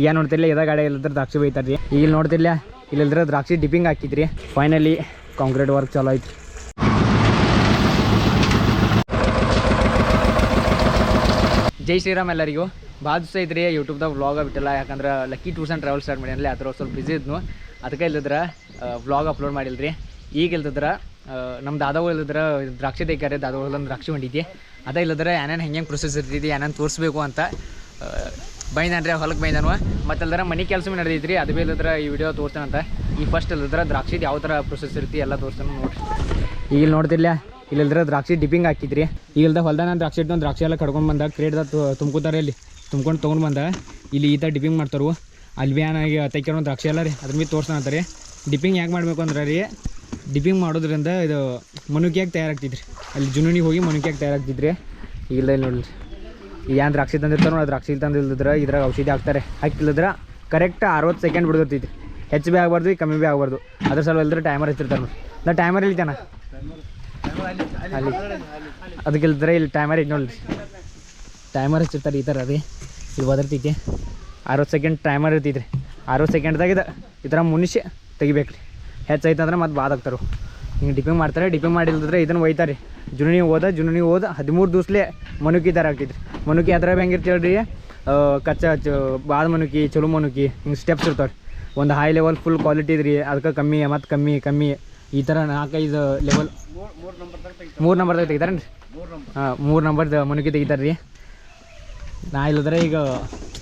ಈಗ ನೋಡ್ತಿರ್ಲಿ ಇದ ಗಾಡಿ ಇಲ್ಲದ್ರ ದ್ರಾಕ್ಷಿ ಬೈತಾರ್ರಿ ಈಗ ನೋಡ್ತಿರ್ಲ ಇಲ್ಲಿಲ್ದ್ರ ದ್ರಾಕ್ಷಿ ಡಿಪ್ಪಿಂಗ್ ಹಾಕಿದ್ರಿ. ಫೈನಲಿ ಕಾಂಕ್ರೀಟ್ ವರ್ಕ್ ಚಲೋ ಆಯ್ತು ಜೈ ಶ್ರೀರಾಮ್ ಎಲ್ಲರಿಗೂ. ಭಾಳ ದಿವಸ ಐತ್ರಿ ಯೂಟ್ಯೂಬ್ದಾಗ ವ್ಲಾಗ್ ಬಿಟ್ಟಿಲ್ಲ, ಯಾಕಂದ್ರೆ lucky tours and travel start ಮಾಡಿರಲಿ ಅದ್ರ ಸ್ವಲ್ಪ ಬಿಸಿ ಇದ್ನು. ಅದಕ್ಕೆ ಇಲ್ಲದ್ರೆ ವ್ಲಾಗ್ ಅಪ್ಲೋಡ್ ಮಾಡಿಲ್ರಿ. ಈಗ ಇಲ್ದಿದ್ರೆ ನಮ್ಮ ದಾದಾವು ಇಲ್ಲದ್ರೆ ದ್ರಾಕ್ಷಿ ತೆಗ್ಯಾರೆ ದಾದಾಗಳು ದ್ರಾಕ್ಷಿ ಹೊಂಡಿದ್ದೆ ಅದ ಇಲ್ಲದ್ರೆ ಏನೇನು ಹೆಂಗೆ ಪ್ರೊಸೆಸ್ ಇರ್ತೈತಿ, ಏನೇನು ತೋರಿಸ್ಬೇಕು ಅಂತ ಬೈದಾನ್ರಿ ಹೊಲಕ್ಕೆ ಬೈದಾನು ಮತ್ತೆ ಅಲ್ದ್ರ ಮನೆ ಕೆಲಸ ನಡೆದೈತ್ರಿ, ಅದು ಭೀ ಇಲ್ಲದ್ರ ಈ ವಿಡಿಯೋ ತೋರ್ಸ್ತಾನಂತ. ಈ ಫಸ್ಟ್ ಇಲ್ಲದ್ರ ದ್ರಾಕ್ಷಿ ಯಾವ ಥರ ಪ್ರೊಸೆಸ್ ಇರ್ತಿ ಎಲ್ಲ ತೋರಿಸ್ತಾನೆ ನೋಡ್ರಿ. ಈಗ ಇಲ್ಲಿ ಇಲ್ಲಿಲ್ದ್ರ ದ್ರಾಕ್ಷಿ ಡಿಪ್ಪಿಂಗ್ ಹಾಕಿದ್ರಿ. ಇಲ್ದ ಹೊಲ್ದಾಗ ನಾನು ದ್ರಾಕ್ಷಿ ಇಟ್ಟು ದ್ರಾಕ್ಷಿ ಎಲ್ಲ ಕಡ್ಕೊಂಡು ಬಂದ ಕ್ರೇಟ್ದ ತುಂಬ್ಕೊತಾರೆ ಇಲ್ಲಿ. ತುಂಬ್ಕೊಂಡು ತೊಗೊಂಡು ಬಂದ, ಇಲ್ಲಿ ಈ ಥರ ಡಿಪ್ಪಿಂಗ್ ಮಾಡ್ತಾರು. ಅಲ್ಲಿ ಭೀ ಏನಾಗಿ ತೆಕ್ಕಿರೋ ದ್ರಾಕ್ಷಿ ಎಲ್ಲ ರೀ, ಅದ್ರ ಮೇಲೆ ತೋರಿಸ್ತಾನಂತಾರೆ ಡಿಪ್ಪಿಂಗ್ ಯಾಕೆ ಮಾಡಬೇಕು ಅಂದ್ರೆ ರೀ ಡಿಪ್ಪಿಂಗ್ ಮಾಡೋದ್ರಿಂದ ಇದು ಮನುಕಿಯಾಗಿ ತಯಾರಾಗ್ತಿದ್ರಿ. ಅಲ್ಲಿ ಜುನೂನಿಗೆ ಹೋಗಿ ಮನುಕಿಯಾಗಿ ತಯಾರಾಗ್ತಿದ್ರಿ. ಇಲ್ಲ ಇಲ್ಲಿ ನೋಡ್ರಿ. ಏನು ದ್ರಾಕ್ಷಿ ತಂದಿರ್ತಾರೋ ನೋಡಿ ದ್ರಾಕ್ಷಿ ತಂದಿಲ್ದಿದ್ರೆ ಇದ್ರಾಗ ಔಷಧಿ ಹಾಕ್ತಾರೆ. ಹಾಕಿಲ್ಲದ್ರೆ ಕರೆಕ್ಟ್ ಅರವತ್ತು ಸೆಕೆಂಡ್ ಬಿಡ್ತೈತಿ. ಹೆಚ್ಚು ಭೀ ಆಗಬಾರ್ದು ಕಮ್ಮಿ ಭೀ ಆಗಬಾರ್ದು. ಅದ್ರ ಸಲ ಇಲ್ದ್ರೆ ಟೈಮರ್ ಹಚ್ಚಿರ್ತಾರೆ ನೋಡಿ. ನಾ ಟೈಮರ್ ಇಲ್ತಾನ? ಅಲ್ಲಿ. ಅದಕ್ಕೆ ಇಲ್ದ್ರೆ ಇಲ್ಲಿ ಟೈಮರ್ ಐತೆ ನೋಡ್ರಿ. ಟೈಮರ್ ಹಚ್ಚಿರ್ತಾರೆ ಈ ಥರ ರೀ. ಇಲ್ಲಿ ಬದರ್ತೈತಿ ಅರವತ್ತು ಸೆಕೆಂಡ್ ಟೈಮರ್ ಇರ್ತೈತಿ ರೀ ಅರವತ್ತು ಸೆಕೆಂಡ್ದಾಗ ಇದು. ಈ ಥರ ಮುನಿಷೆ ತೆಗಿಬೇಕು ರೀ ಹೆಚ್ಚಾಯ್ತಂದ್ರೆ ಮತ್ತೆ ಬಾದ್ ಆಗ್ತಾರೆ ಹಿಂಗೆ ಡಿಪಿಂಗ್ ಮಾಡ್ತಾರೆ ಡಿಪಿಂಗ್ ಮಾಡಿಲ್ದ್ರೆ ಇದನ್ನು ಒಯ್ತಾರೆ. ಜುನುನಿ ಓದ ಜುನುನಿ ಓದ ಹದಿಮೂರು ದಿವ್ಸಲೇ ಮನುಕಿ ಥರ ಹಾಕಿದ್ರಿ. ಮನುಕಿ ಅದ್ರಾಗ ಹೆಂಗಿರ್ತಿ ಹೇಳ್ರಿ? ಕಚ್ಚಾ, ಚ ಬಾದ ಮನುಕಿ, ಚಲೋ ಮನುಕಿ, ಹಿಂಗೆ ಸ್ಟೆಪ್ಸ್ ಇರ್ತಾವೆ ಒಂದು ಹೈ ಲೆವೆಲ್ ಫುಲ್ ಕ್ವಾಲಿಟಿ ಇದ್ರಿ ಅದಕ್ಕೆ ಕಮ್ಮಿ ಮತ್ತು ಕಮ್ಮಿ ಕಮ್ಮಿ, ಈ ಥರ ನಾಲ್ಕೈದು ಲೆವೆಲ್ ಮೂರು ನಂಬರ್ದಾಗ ತೆಗಿತಾರೇನು ಹಾಂ, ಮೂರು ನಂಬರ್ದು ಮನುಕಿ ತೆಗಿತಾರೆ ರೀ ನಾ ಇಲ್ಲದ್ರೆ ಈಗ,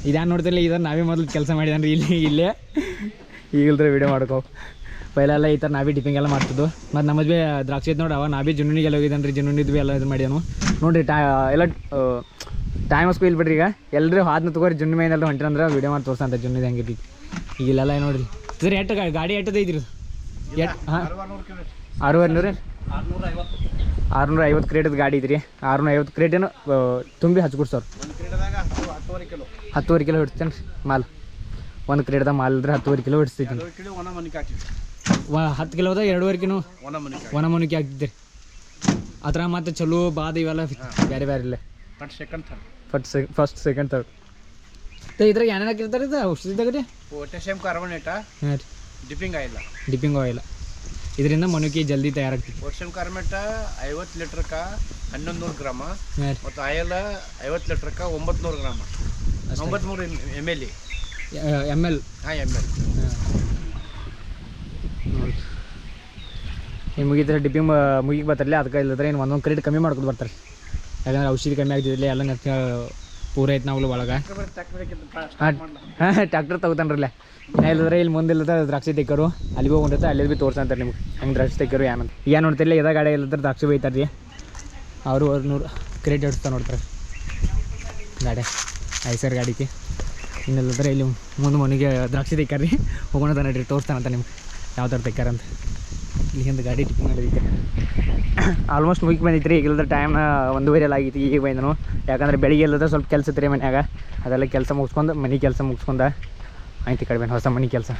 ಇದ್ಯಾನ್ ನೋಡ್ತಿಲ್ಲ ಇದನ್ನು ನಾವೇ ಮೊದಲು ಕೆಲಸ ಮಾಡಿದಾನೆ ರೀ ಇಲ್ಲಿ, ಇಲ್ಲೇ. ಈಗಿಲ್ದ್ರೆ ವಿಡಿಯೋ ಮಾಡ್ಕೋ. ಪೈಲ ಎಲ್ಲ ಈ ಥರ ನಾವೇ ಡಿಪಿಂಗ್ ಎಲ್ಲ ಮಾಡ್ತಿದ್ದು. ಮತ್ತು ನಮ್ಮದು ಭೀ ದ್ರಾಕ್ಷಿ ನೋಡಿ ಅವ ನಾ ಭೀ ಜುನುನಿಗೆಲ್ಲ ಹೋಗಿದ್ದಾನೆ ರೀ ಜುನುನಿದು ಭೀ ಎಲ್ಲ ಇದು ಮಾಡ್ಯಾನು. ನೋಡಿರಿ, ಟೈ ಎಲ್ಲ ಟೈಮ್ ಅಷ್ಟು ಇಲ್ಲ ಬಿಡ್ರಿ ಈಗ. ಎಲ್ಲರೂ ಹಾದ್ನು ತಗೋರಿ, ಜುನ್ನಿ ಮೇನೆಲ್ಲ ಹೊಂಟ್ರಂದ್ರೆ ವಿಡಿಯೋ ಮಾಡಿ ತೋರ್ಸಂತ ಜುನ್ನಿದು ಹೆಂಗಿರ್ತೈತಿ ಈಗ ಇಲ್ಲೆಲ್ಲ ನೋಡಿರಿ. ಸರ್ ಎಟ್ಟು ಗಾಡಿ ಎಟ್ಟದ ಇದ್ರಿ ಎಟ್, ಹಾಂ? ಆರೂವರೆ ನೂರು ಆರುನೂರ ಐವತ್ತು ಕ್ರೇಟದ ಗಾಡಿ ಇದ್ರಿ ಆರುನೂರ ಐವತ್ತು ಕ್ರೇಟೇನು ತುಂಬಿ ಹಚ್ಕೊಡ್ಸೋರು. ಹತ್ತುವರೆ ಕಿಲೋ ಹಿಡ್ತೇನೆ ಮಾಲ್. ಒಂದು ಕ್ರೇಟ್ದಾಗ ಮಾಲ್ ಇದ್ರೆ ಹತ್ತುವರೆ ಕಿಲೋ ಹಿಡಿಸ್ತೈತಿ ವ ಹತ್ತು ಹೋದಾಗ ಎರಡೂವರೆ ಕಿಲೋ ಒಣ ಹಾಕಿದ್ದೀರಿ ಹಾಕ್ತಿದ್ದೆ ಅದ್ರ ಮತ್ತು ಚಲೋ ಬಾದ ಇವೆಲ್ಲ ಬೇರೆ ಬೇರೆ ಇಲ್ಲ second third first first second third ಇದ್ರಾಗ ಏನೇನು ಹಾಕಿರ್ತಾರೆ ಇದು? ಔಷಧಿದಾಗ ರೀ ಪೊಟ್ಯಾಷಿಯಂ ಕಾರ್ಬನೇಟ ಹಾಂ ರೀ. ಡಿಪ್ಪಿಂಗ್ ಆಯಿಲ್ಲ ಡಿಪ್ಪಿಂಗ್ ಆಯಿಲ್ ಇದರಿಂದ ಮನುಕಿ ಜಲ್ದಿ ತಯಾರಾಗ್ತದೆ ಪೊಟ್ಯಾಷಿಯಂ ಕಾರ್ಬನೇಟ ಐವತ್ತು ಲೀಟ್ರಕ್ಕ ಹನ್ನೊಂದು ನೂರು ಗ್ರಾಮ ಮತ್ತು ಆಯಿಲ್ ಐವತ್ತು ಲೀಟ್ರಕ್ಕ ಒಂಬತ್ತು ನೂರು ಗ್ರಾಮ ಒಂಬತ್ಮೂರು ಎಂ ಎಲ್ ಎಂ ಎಲ್ ಹಾಂ ಎಂ ಎಲ್ ಈಗ ಮುಗಿದ್ರೆ ಡಿಪ್ಪಿಂಗ್ ಮುಗಿಗೆ ಬರ್ತಾರಲ್ಲ ಅದಕ್ಕೆ ಇಲ್ಲದ್ರೆ ಏನು ಒಂದೊಂದು ಕ್ರೆಡಿಟ್ ಕಮ್ಮಿ ಮಾಡ್ಕೊಂಡು ಬರ್ತಾರೆ. ಯಾಕಂದ್ರೆ ಔಷಧಿ ಕಮ್ಮಿ ಆಗ್ತಿದ್ದಿಲ್ಲ, ಎಲ್ಲ ಪೂರ ಐತೆ ನಾವು ಒಳಗೆ. ಹಾಂ ಟ್ಯಾಕ್ಟರ್ ತಗೋತಾನ್ರಲ್ಲ. ಇಲ್ಲದ್ರೆ ಇಲ್ಲಿ ಮುಂದೆ ಇಲ್ಲದ ದ್ರಾಕ್ಷಿ ತೆಕ್ಕರು. ಅಲ್ಲಿ ಹೋಗಿ ಹೊಂಟೈತೆ ಅಲ್ಲಿ ಭೀ ತೋರ್ಸಂತಾರೆ ನಿಮ್ಗೆ. ಹಂಗೆ ದ್ರಾಕ್ಷಿ ತೆಕ್ಕರು ಏನಂತ ಏನು ನೋಡ್ತಿಲ್ಲ ಇದೇ ಗಾಡಿ ಇಲ್ಲದ್ರೆ ದ್ರಾಕ್ಷಿ ಬೈತಾರೆ ರೀ ಅವರು ಅವ್ರು ನೂರು ಕ್ರೇಟ್ ಹಿಡಿಸ್ತಾ ನೋಡ್ತಾರೆ ಗಾಡಿ, ಐಸರ್ ಗಾಡಿಗೆ. ಇನ್ನಿಲ್ಲದ್ರೆ ಇಲ್ಲಿ ಮುಂದೆ ಮನೆಗೆ ದ್ರಾಕ್ಷಿ ತೆಕ್ಕಾರ್ರಿ. ಹೋಗೋಣ ನಡ್ರಿ, ತೋರಿಸ್ತಾನಂತ ನಿಮ್ಗೆ. ಯಾವ ಥರ ತೆಕ್ಕಾರಂತ. ಇಲ್ಲಿ ಹಿಂದೆ ಗಾಡಿ ಟಿಪ್ಪಿಂಗ್ ಮಾಡಿದೈತೆ ಆಲ್ಮೋಸ್ಟ್ ಮುಗಿ ಬಂದೈತೆ ರೀ ಈಗಿಲ್ಲದ ಟೈಮ್ ಒಂದೂವರೆ ಆಗಿತ್ತು ಈಗ ಬಂದನು. ಯಾಕಂದ್ರೆ ಬೆಳಿಗ್ಗೆ ಇಲ್ಲದ ಸ್ವಲ್ಪ ಕೆಲಸ ಇತ್ತು ರೀ ಮನ್ಯಾಗ. ಅದೆಲ್ಲ ಕೆಲಸ ಮುಗಿಸ್ಕೊಂಡು, ಮನೆ ಕೆಲಸ ಮುಗಿಸ್ಕೊಂಡ, ಆಯ್ತು ಕಡಿಮೆ ಹೊಸ ಮನೆ ಕೆಲಸ.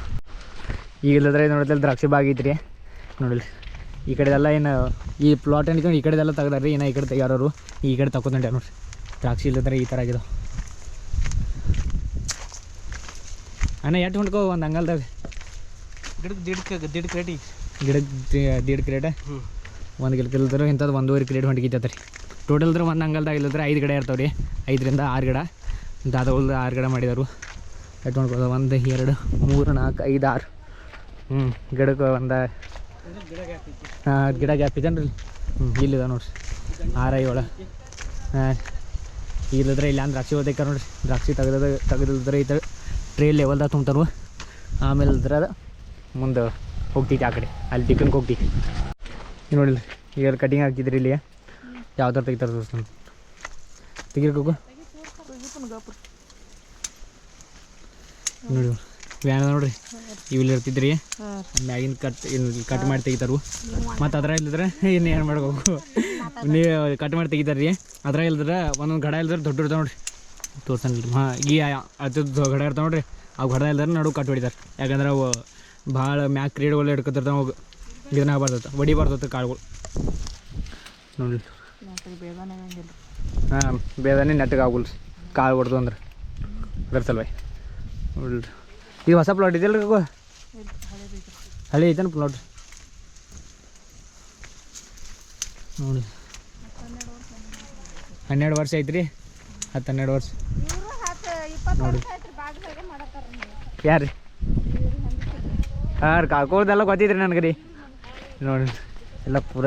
ಈಗ ಇಲ್ಲದ್ರೆ ನೋಡಿದ್ರೆ ದ್ರಾಕ್ಷಿ ಬಾಗಿತ್ತು ರೀ ನೋಡಿಲ್ಲ ಈ ಕಡೆದೆಲ್ಲ ಏನು, ಈ ಪ್ಲಾಟ್ ಏನಿತ್ತು ಈ ಕಡೆದೆಲ್ಲ ತೆಗ್ದಾರ ರೀ ಏನೋ ಈ ಕಡೆ ತೆಗ್ಯಾರವರು ಈ ಕಡೆ ತಗೊಂಡ್ರೆ ನೋಡಿರಿ. ದ್ರಾಕ್ಷಿ ಇಲ್ಲದ್ರೆ ಈ ಥರ ಆಗಿದೆ ಅಣ್ಣ ಎಟ್ಟು ಹೊಂಡ್ಕೋ ಒಂದು ಹಂಗಲ್ದಾಗ ಗಿಡಕ್ಕೆ ದಿಡ್ಕ ದಿಡ್ ಕ್ರೇಟಿ. ಗಿಡಕ್ಕೆ ದೀಡ್ ಕ್ರೇಟ್? ಒಂದು ಗಿಡ ಇಲ್ಲದ್ರೆ ಇಂಥದ್ದು ಒಂದೂವರೆ ಕ್ರೇಟ್ ಹೊಂಟಿಗಿತ್ತದ ರೀ ಟೋಟಲ್ದ್ರೆ ಒಂದು ಅಂಗಲ್ದಾಗ ಇಲ್ಲದ್ರೆ ಐದು ಗಿಡ ಇರ್ತಾವೆ ರೀ ಐದರಿಂದ ಆರು ಗಿಡ. ದಾದಗಳ್ದು ಆರು ಗಿಡ ಮಾಡಿದಾರು. ಎಷ್ಟು ಹೊಂಡ್ಕೋದ ಒಂದು ಎರಡು ಮೂರು ನಾಲ್ಕು ಐದು ಆರು. ಹ್ಞೂ ಗಿಡಕ್ಕೆ ಒಂದು ಹಾಂ ಗಿಡ ಗ್ಯಾಪ್ ಇದೇನು ರೀ ಹ್ಞೂ ಇಲ್ಲಿದೆ ನೋಡ್ರಿ. ಆರ ಏಳು ಹಾಂ. ಇಲ್ಲದ್ರೆ ಇಲ್ಲ ಅಂದ್ರೆ ದ್ರಾಕ್ಷಿ ಓದಕ್ಕೆ ನೋಡ್ರಿ. ದ್ರಾಕ್ಷಿ ತೆಗೆದ ತೆಗೆದಿಲ್ದ್ರೆ ಈ ಥರ ಟ್ರೇ ಲೆವೆಲ್ದಾಗ ತುಂಬ್ತಾರು ಆಮೇಲೆ ಇದ್ರೆ ಮುಂದೆ ಹೋಗ್ತೈತಿ ಆ ಕಡೆ. ಅಲ್ಲಿ ಟಿಫಿನ್ಗೆ ಹೋಗ್ತೈತಿ ನೋಡಿಲ್ಲ? ಈಗ ಕಟಿಂಗ್ ಹಾಕಿದ್ರಿ ಇಲ್ಲಿ ಯಾವ ಥರ ತೆಗಿತಾರೆ ದೋಸ್ತ ತೆಗಿರ್ಬೇಕು ನೋಡಿ ವ್ಯಾನ್ ನೋಡ್ರಿ. ಇವಿಲ್ಲಿ ಇರ್ತಿದ್ರಿ. ಮ್ಯಾಗಿನ ಕಟ್ ಕಟ್ ಮಾಡಿ ತೆಗಿತಾರು ಮತ್ತು ಅದ್ರ ಇಲ್ಲದ್ರೆ ಇನ್ನು ಏನು ಮಾಡ್ಬೇಕು? ನೀವು ಕಟ್ ಮಾಡಿ ತೆಗಿತಾರ್ರಿ. ಅದ್ರ ಇಲ್ದ್ರೆ ಒಂದೊಂದು ಗಡ ಇಲ್ದ್ರೆ ದೊಡ್ಡ ಇರ್ತಾವೆ ನೋಡ್ರಿ. ತೋರ್ಸಿ ಹಾಂ, ಈ ಅದ್ರ ಗಡ ಇರ್ತಾವೆ ನೋಡ್ರಿ. ಆ ಗಡ ಇಲ್ದ್ರೆ ನಡು ಕಟ್ ಹೊಡಿತಾರೆ. ಯಾಕಂದ್ರೆ ಅವು ಭಾಳ ಮ್ಯಾಕ್ ಕ್ರೀಡೆಗಳು ಹಿಡ್ಕೊತಿರ್ತಾವೆ ಅವಾಗ ಇದನ್ನ ಬರ್ತೈತೆ ಹೊಡಿಬಾರ್ದತ್ತೆ ಕಾಳುಗಳು. ನೋಡಿ ಹಾಂ ಬೇದನೆ ನೆಟ್ಟಗೆ ಆಗುಲ್ಲ ರೀ ಕಾಳು ಹೊಡ್ದು ಅಂದ್ರೆ. ಬರ್ತಲ್ಲ ಸಲುವಾಗಿ ನೋಡ್ರಿ. ಈಗ ಹೊಸ ಪ್ಲಾಟ್ ಇದೆಯಲ್ಲ ರೀ ಹಳೆ ಐತನ ಪ್ಲಾಟ್ ನೋಡಿ ಹನ್ನೆರಡು ವರ್ಷ ಐತ್ರಿ. ಹತ್ತು ಹನ್ನೆರಡು ವರ್ಷ. ನೋಡಿ ಯಾರು ರೀ ಹಾಂ ಕಾಕೋದೆಲ್ಲ ಗೊತ್ತೈತ್ರಿ ನನಗೆ ರೀ ನೋಡಿ ಎಲ್ಲ ಪೂರ.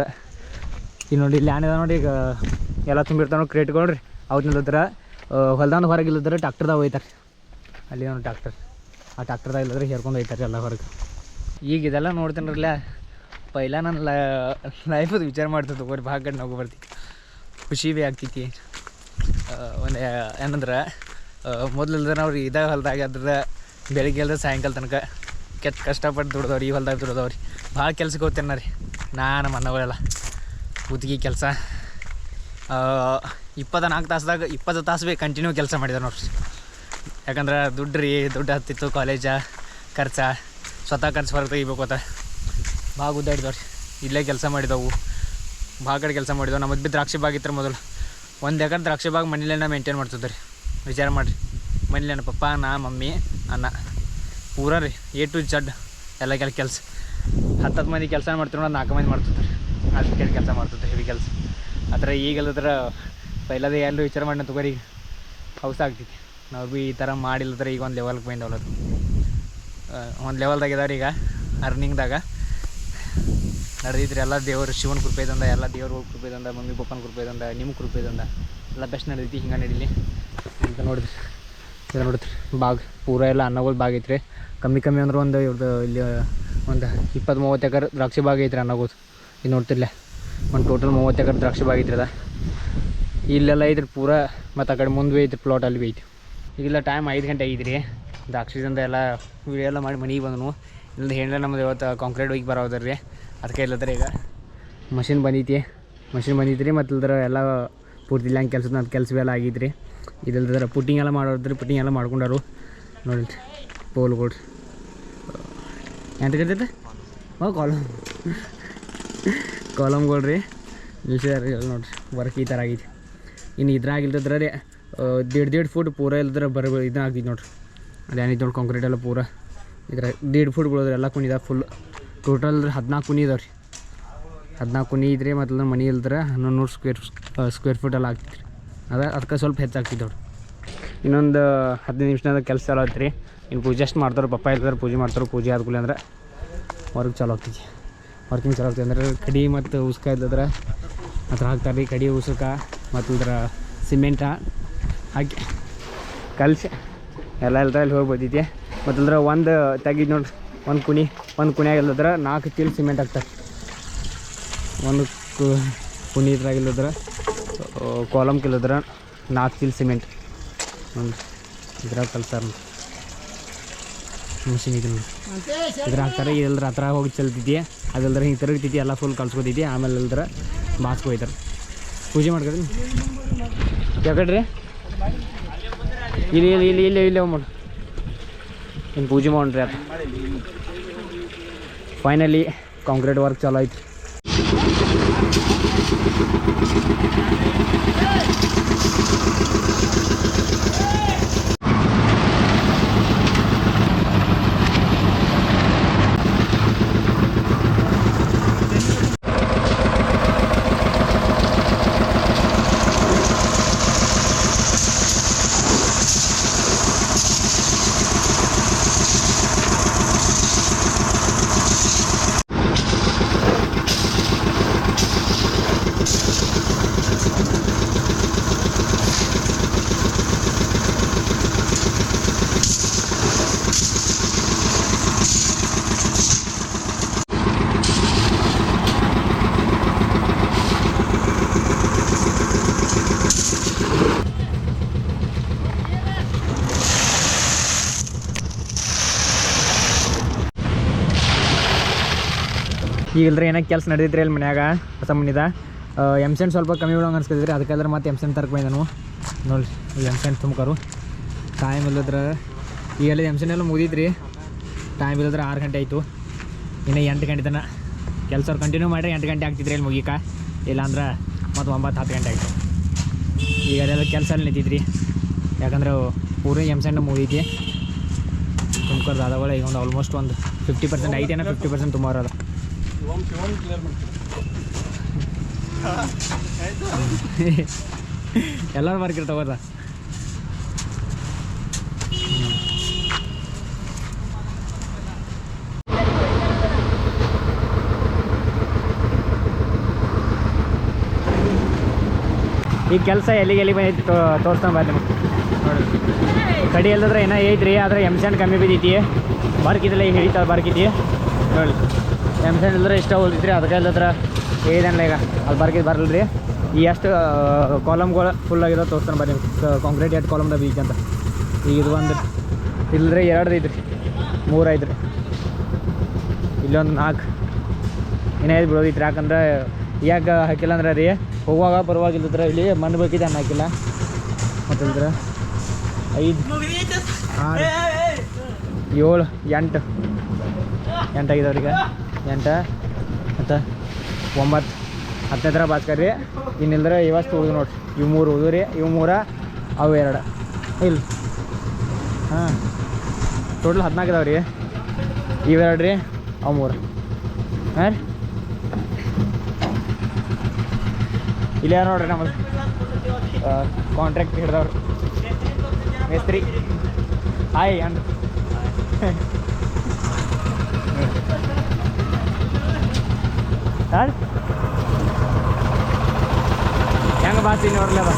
ಈಗ ನೋಡಿ, ಇಲ್ಲಿ ಏನಿದೆ ನೋಡಿ ಈಗ ಎಲ್ಲ ತುಂಬಿರ್ತಾವ ಕ್ರೇಟ್ಗಳು ರೀ ಅವ್ರು ನಿಲ್ಲದ್ರ ಹೊಲ್ದಾನ ಹೊರಗೆ ಇಲ್ಲದ್ರೆ ಟ್ಯಾಕ್ಟರ್ದಾಗ ಹೋಯ್ತಾರೆ. ಅಲ್ಲಿ ನೋಡಿ ಟ್ಯಾಕ್ಟರ್ ಆ ಟ್ಯಾಕ್ಟರ್ದಾಗ ಇಲ್ಲದ್ರೆ ಹೇರ್ಕೊಂಡು ಹೋಯ್ತಾರೆ ಎಲ್ಲ ಹೊರಗೆ. ಈಗ ಇದೆಲ್ಲ ನೋಡ್ತೀನಿರಲ್ಲ, ಪೈಲ ನನ್ನ ಲೈಫದು ವಿಚಾರ ಮಾಡ್ತಿದ್ದೆ ತಗೋರಿ ಭಾಳ ಕಡೆ ಬರ್ತಿ. ಖುಷಿ ಭೀ ಆಗ್ತೈತಿ. ಒಂದು, ಏನಂದ್ರೆ ಮೊದಲಿಲ್ದ್ರೆ ಅವ್ರು ಇದೇ ಹೊಲ್ದಾಗ ಅದ್ರ ಬೆಳಿಗ್ಗೆ ಎಲ್ದ ಸಾಯಂಕಾಲ ತನಕ ಕೆಟ್ಟ ಕಷ್ಟಪಟ್ಟು ದುಡ್ದವ್ರಿ, ಈ ಹೊಲ್ದಾಗ ದುಡ್ದವ್ರಿ. ಭಾಳ ಕೆಲ್ಸಕ್ಕೆ ಹೋಗ್ತೇನೆ ರೀ. ನಾನು ಮನ್ನಗಳೆಲ್ಲ ಉದ್ಗಿ ಕೆಲಸ. ಇಪ್ಪತ್ತ ನಾಲ್ಕು ತಾಸ್ದಾಗ, ಇಪ್ಪತ್ತು ತಾಸು ಬೇಕು ಕಂಟಿನ್ಯೂ ಕೆಲಸ ಮಾಡಿದ್ರು ನೋಡ್ರಿ. ಯಾಕಂದ್ರೆ ದುಡ್ಡು ರೀ, ದುಡ್ಡು ಹತ್ತಿತ್ತು ಕಾಲೇಜ ಖರ್ಚ. ಸ್ವತಃ ಖರ್ಚು ಹೊರಗೆ ತೆಗಿಬೇಕು ಅಂತ ಭಾಳ ಗುದ್ದಾಡಿದವ್ರಿ ಇಲ್ಲೇ ಕೆಲಸ ಮಾಡಿದವು. ಭಾಳ ಕಡೆ ಕೆಲಸ ಮಾಡಿದವು. ನಮ್ಮದು ಬಿ ದ್ರಾಕ್ಷಿ ಭಾಗ ಇತ್ತು ಮೊದಲು. ಒಂದು ಎಕರೆ ದ್ರಾಕ್ಷಿ ಭಾಗ ಮನೇಲೇನ ಮೇಂಟೈನ್ ಮಾಡ್ತಿದ್ದೆ ರೀ. ವಿಚಾರ ಮಾಡಿರಿ. ಮನೇಲೇನ ಪಪ್ಪ, ನಾ, ಮಮ್ಮಿ, ಅಣ್ಣ. ಪೂರ ರೀ ಎ ಟು ಜಡ್ ಎಲ್ಲ ಕೆಲ ಕೆಲಸ. ಹತ್ತತ್ತು ಮಂದಿ ಕೆಲಸ ಮಾಡ್ತೀವಿ ನೋಡಿ, ನಾಲ್ಕು ಮಂದಿ ಮಾಡ್ತಿದ್ದಾರೆ ಅದಕ್ಕೆ ಕೆಲಸ ಮಾಡ್ತಿದ್ದೆ ಹೆವಿ ಕೆಲಸ. ಆ ಥರ ಈಗೆಲ್ಲದ್ರ ಪೈಲದೇ ಎಲ್ಲರೂ ವಿಚಾರ ಮಾಡಿ ತಗೋರಿ, ಹೌಸ್ ಆಗ್ತೈತಿ. ನಾವು ಭೀ ಈ ಥರ ಮಾಡಿಲ್ಲದ್ರೆ ಈಗ ಒಂದು ಲೆವೆಲ್ಗೆ ಬಂದು ಅದು ಒಂದು ಲೆವೆಲ್ದಾಗ ಇದಾವ್ರಿ ಈಗ ಅರ್ನಿಂಗ್ದಾಗ ನಡೆದಿದ್ರೆ ಎಲ್ಲ ದೇವರು ಶಿವನ ಕೃಪೆದಂದ ಎಲ್ಲ ದೇವ್ರ ಕೃಪೆದಂದ ಮಮ್ಮಿ ಪಪ್ಪನ ಕೃಪೆದಂದ ನಿಮ್ಮ ಕೃಪೆದಂದ ಎಲ್ಲ ಬೆಸ್ಟ್ ನಡೆದೈತಿ, ಹಿಂಗೆ ನಡೀಲಿ ಅಂತ ನೋಡಿದ್ರಿ. ಇದು ನೋಡಿದ್ರಿ ಬಾಗ್, ಪೂರ ಎಲ್ಲ ಅನ್ನಗಳು ಬಾಗ್ ಐತ್ರಿ. ಕಮ್ಮಿ ಕಮ್ಮಿ ಅಂದ್ರೆ ಒಂದು ಇವ್ರದ್ದು ಇಲ್ಲಿ, ಒಂದು ಇಪ್ಪತ್ತು ಮೂವತ್ತು ಎಕರೆ ದ್ರಾಕ್ಷಿ ಬಾಗ್ ಐತ್ರಿ ಅನ್ನಗೋದು. ಇದು ನೋಡ್ತಿರ್ಲೆ. ಒಂದು ಟೋಟಲ್ ಮೂವತ್ತು ಎಕರೆ ದ್ರಾಕ್ಷಿ ಬಾಗ್ ಐತ್ರಿ ಅದ. ಇಲ್ಲೆಲ್ಲ ಐತ್ರಿ ಪೂರ, ಮತ್ತು ಆ ಕಡೆ ಮುಂದೆ ಐತ್ರಿ ಪ್ಲಾಟ್ ಅಲ್ಲಿ ಭೀ ಐತಿ ಈಗೆಲ್ಲ ಟೈಮ್ ಐದು ಗಂಟೆ ಐತ್ರಿ ದ್ರಾಕ್ಷಿದಿಂದ ಎಲ್ಲ ವಿಡಿಯೋ ಎಲ್ಲ ಮಾಡಿ ಮನೆಗೆ ಬಂದನು. ಇಲ್ಲದ ಹೇಳ ನಮ್ಮದು ಇವತ್ತು ಕಾಂಕ್ರೀಟ್ ಹೋಗಿ ಬರೋದ್ರಿ. ಅದಕ್ಕೆ ಇಲ್ಲದ್ರೆ ಈಗ ಮಷಿನ್ ಬಂದೈತಿ. ಮಷಿನ್ ಬಂದೈತಿ ರೀ ಮತ್ತು ಇಲ್ದ್ರೆ ಎಲ್ಲ ಪೂರ್ತಿ ಇಲ್ಲ ಕೆಲಸ ನನ್ನ ಕೆಲಸ ಆಗಿದ್ರಿ. ಇದಿಲ್ದ್ರ ಪುಟ್ಟಿಂಗ್ ಎಲ್ಲ ಮಾಡೋದ್ರಿ ಪುಟ್ಟಿಂಗ್ ಎಲ್ಲ ಮಾಡ್ಕೊಂಡಾರು. ನೋಡಿ ಪೋಲ್ಗಳು ಎಂತ ಕರ್ತೈತೆ? ಓ ಕಾಲಮ್ ಕಾಲಮ್ಗಳು ರೀ. ನಿಲ್ಸಿದಾರೆ ನೋಡಿರಿ ವರ್ಕ್ ಈ ಥರ ಆಗೈತಿ. ಇನ್ನು ಇದ್ರಾಗ ಇಲ್ದಿದ್ರೆ ರೀ ದೇಡ್ ದೇಡ್ ಫುಟ್ ಪೂರ ಇಲ್ದ್ರೆ ಬರ ಆಗೈತಿ ನೋಡ್ರಿ. ಅದೇನಿದ್ದು ನೋಡಿ ಕಾಂಕ್ರೀಟ್ ಎಲ್ಲ ಪೂರ. ಇದ್ರ ದೇಡ್ ಫುಟ್ಗಳು ಎಲ್ಲ ಕುಣಿದ ಫುಲ್ ಟೋಟಲ್ ಹದಿನಾಲ್ಕು ಕುನಿ ಹದಿನಾಲ್ಕು ಕುನಿ ಇದ್ರಿ ಮತ್ತು ಮನೆ ಇಲ್ದ್ರೆ ಹನ್ನೊಂದು ನೂರು ಸ್ಕ್ವೇರ್ ಸ್ಕ್ವೇರ್ ಫೀಟ್ ಎಲ್ಲ ಆಗ್ತೈತಿ ರೀ ಅದ ಅದಕ್ಕೆ ಸ್ವಲ್ಪ ಹೆಚ್ಚಾಗ್ತಿದ್ದವ್ರು ಇನ್ನೊಂದು ಹದಿನೈದು ನಿಮಿಷದ ಕೆಲಸ ಚಾಲು ಆಯ್ತು ರೀ ಇನ್ನು ಪೂಜೆ ಅಷ್ಟು ಮಾಡ್ತಾರೆ, ಪಪ್ಪ ಇರ್ತಾರೆ ಪೂಜೆ ಮಾಡ್ತಾರೆ, ಪೂಜೆ ಆದ್ಕೂಲೆ ಅಂದ್ರೆ ವರ್ಕ್ ಚಾಲು ಆಗ್ತೈತಿ. ವರ್ಕಿಂಗ್ ಚಾಲು ಆಗ್ತೈತೆ ಅಂದ್ರೆ ಕಡಿ ಮತ್ತು ಉಸ್ಕ ಇದ್ದಿದ್ರೆ ಹತ್ರ ಹಾಕ್ತಾರೆ ರೀ ಕಡಿ ಉಸುಕ ಮತ್ತು ಇದ್ರ ಸಿಮೆಂಟ ಹಾಕಿ ಕಲಸಿ ಎಲ್ಲ ಇಲ್ಲಿ ಹೋಗಿ ಬಂದೈತಿ ಮತ್ತು ಅಂದ್ರೆ ಒಂದು ತೆಗಿದ್ ನೋಡಿ ಒಂದು ಕುಣಿ, ಒಂದು ಕುಣಿಯಾಗ ನಾಲ್ಕು ಚೀಲ ಸಿಮೆಂಟ್ ಹಾಕ್ತಾರೆ ಒಂದು ಕು ಇಲ್ಲದ್ರೆ ಇಲ್ಲದ್ರ ಕಾಲಮ್ ಕಿಲ್ಲದ್ರೆ ನಾಲ್ಕು ಕಿಲ್ ಸಿಮೆಂಟ್. ಒಂದು ಇದ್ರಾಗ ಕಲ್ಸಾರ ಮಿಷಿನ್ ಇದು ಇದ್ರ ಹಾಕ್ತಾರೆ ಇಲ್ದ್ರ ಹತ್ರ ಹೋಗಿ ಚೆಲ್ತಿದ್ದೆ ಅದಲ್ದ್ರೆ ಹಿಂಗೆ ತಿರುಗ್ತೈತಿ ಎಲ್ಲ ಫುಲ್ ಕಲ್ಸ್ಕೊತಿದ್ದೆ ಆಮೇಲೆ ಇಲ್ದ್ರ ಬಾಸ್ಕೊ ಹೋಯ್ತಾರೆ ಪೂಜೆ ಮಾಡ್ಕೊತೀನಿ ಯಾಕಡ್ರಿ? ಇಲ್ಲಿ ಇಲ್ಲಿ ಇಲ್ಲಿ ಇಲ್ಲಿ ಮಾಡಿ. ಇನ್ನು ಪೂಜೆ ಮಾಡ್ರಿ ಅದು. ಫೈನಲಿ ಕಾಂಕ್ರೀಟ್ ವರ್ಕ್ ಚಾಲು ಐತಿ ಈಗ ಇಲ್ಲದ್ರೆ ಏನೋ ಕೆಲಸ ನಡೆದಿದ್ರಿ ಅಲ್ಲಿ ಮನ್ಯಾಗ, ಹೊಸ ಮುಂದಿದ ಎಂ ಸೆಂಟ್ ಸ್ವಲ್ಪ ಕಮ್ಮಿ ಬಿಡೋಂಗೆ ಅನ್ಸ್ಕೊತಿದ್ರಿ ಅದಕ್ಕೆಲ್ಲರ ಮತ್ತೆ ಎಂ ಸೆಂಟ್ ತರ್ಕೊಂಡಿದ್ದೆ ನಾವು ನೋಡಿ ಎಂ ಸೆಂಟ್ ತುಂಬ್ಕರು. ಟೈಮ್ ಇಲ್ಲದ್ರ, ಈಗೆಲ್ಲ ಎಂ ಸೆಂಟ್ ಎಲ್ಲ ಮುಗಿದ್ರಿ ಟೈಮ್ ಇಲ್ಲದ್ರೆ ಆರು ಗಂಟೆ ಆಯಿತು. ಇನ್ನು ಎಂಟು ಗಂಟೆ ತನಕ ಕೆಲಸ ಅವ್ರು ಕಂಟಿನ್ಯೂ ಮಾಡಿರಿ ಎಂಟು ಗಂಟೆ ಆಗ್ತಿದ್ರಿ ಇಲ್ಲಿ ಮುಗೀಕ ಇಲ್ಲಾಂದ್ರೆ ಮತ್ತು ಒಂಬತ್ತು ಹತ್ತು ಗಂಟೆ ಆಯಿತು. ಈಗ ಅದೆಲ್ಲ ಕೆಲಸ ಅಲ್ಲಿ ನಿಂತಿದ್ರಿ ಯಾಕಂದ್ರೆ ಪೂರ ಎಂ ಸೆಂಟ್ ಮುಗಿದಿ ತುಮಕೂರು ದಾದಾಗಳ ಈಗ ಒಂದು ಆಲ್ಮೋಸ್ಟ್ ಒಂದು ಫಿಫ್ಟಿ ಪರ್ಸೆಂಟ್ ಐತೆ ಫಿಫ್ಟಿ ಪರ್ಸೆಂಟ್ ತುಂಬ ಅದ. ಎಲ್ಲರೂ ಮಾರ್ಕ್ ಅದ ಈ ಕೆಲಸ ಎಲ್ಲಿಗೆ ಎಲ್ಲಿಗೆ ಬಂದೈತಿ ತೋರಿಸ್ತಾನೆ ಬಾಯ್ ನಿಮಗೆ. ನೋಡಿ ಕಡಿ ಎಲ್ಲದ್ರೆ ಏನೋ ಐತ್ರಿ ಆದರೆ ಎಂ ಸೆಂಟ್ ಕಮ್ಮಿ ಬಿದ್ದೈತಿ. ಬರ್ಕಿದ್ದಿಲ್ಲ ಈಗ ಹಿಡಿತಾವ ಬರ್ಕಿದ್ದಿ ನೋಡಿ ಎಂ ಸೆಂಟ್ ಇಲ್ದ್ರೆ ಇಷ್ಟ ಉಳ್ದೈತ್ರಿ ಅದಕ್ಕೆ ಇಲ್ಲದ್ರೆ ಏನಿಲ್ಲ ಈಗ? ಅಲ್ಲಿ ಬರ್ಕಿದ್ ಬರಲ್ಲ ರೀ ಈ ಎಷ್ಟು ಕಾಲಮ್ಗಳು ಫುಲ್ ಆಗಿರೋ ತೋರಿಸ್ತಾನೆ ಬರ್ರಿ ಕಾಂಕ್ರೀಟ್ ಎರಡು ಕಾಲಮ್ದ ಬೀಚ್ ಅಂತ. ಈಗ ಇದು ಒಂದು ಇಲ್ಲದ್ರೆ ಎರಡು ಐತ್ರಿ. ಮೂರು ಐತ್ರಿ. ಇಲ್ಲೊಂದು ನಾಲ್ಕು. ಇನ್ನೈದು ಬಿಡೋದಿತ್ತು ಯಾಕಂದ್ರೆ ಯಾಕೆ ಹಾಕಿಲ್ಲ ಅಂದ್ರೆ ರೀ, ಹೋಗುವಾಗ ಪರವಾಗಿಲ್ಲದ್ರ ಇಲ್ಲಿ ಮಣ್ಣು ಬೇಕಿದೆ ಅನ್ನ ಹಾಕಿಲ್ಲ ಮತ್ತಿಲ್ದ್ರ ಐದು, ಆರು, ಏಳು, ಎಂಟು. ಎಂಟಾಗಿದೆ ಈಗ. ಎಂಟು ಮತ್ತು ಒಂಬತ್ತು. ಹತ್ತನೇತ್ರ ಬಾಸ್ಕರ್ ರೀ. ಇನ್ನಿಲ್ದ್ರೆ ಇವಷ್ಟು ಉಳಿದು ನೋಡ್ರಿ. ಇವು ಮೂರು ಉಳಿದು ರೀ. ಇವು ಮೂರ, ಅವು ಎರಡು. ಇಲ್ಲ ಹಾಂ. ಟೋಟಲ್ ಹದಿನಾಲ್ಕು ಇದಾವೆ ರೀ. ಇವೆರಡು ರೀ, ಅವು ಮೂರು. ಹಾಂ ರೀ. ಇಲ್ಲೇ ನೋಡ್ರಿ ನಮ್ಮದು ಕಾಂಟ್ರಾಕ್ಟ್ ಹಿಡ್ದವ್ರು. ಮೇಸ್ತ್ರಿ. ಆಯ್ ಅಂಡ್ ಸರ್ ಹೆಂಗೆ ಬಾಸಿ ನೋಡ್ಲೇ ಬಾ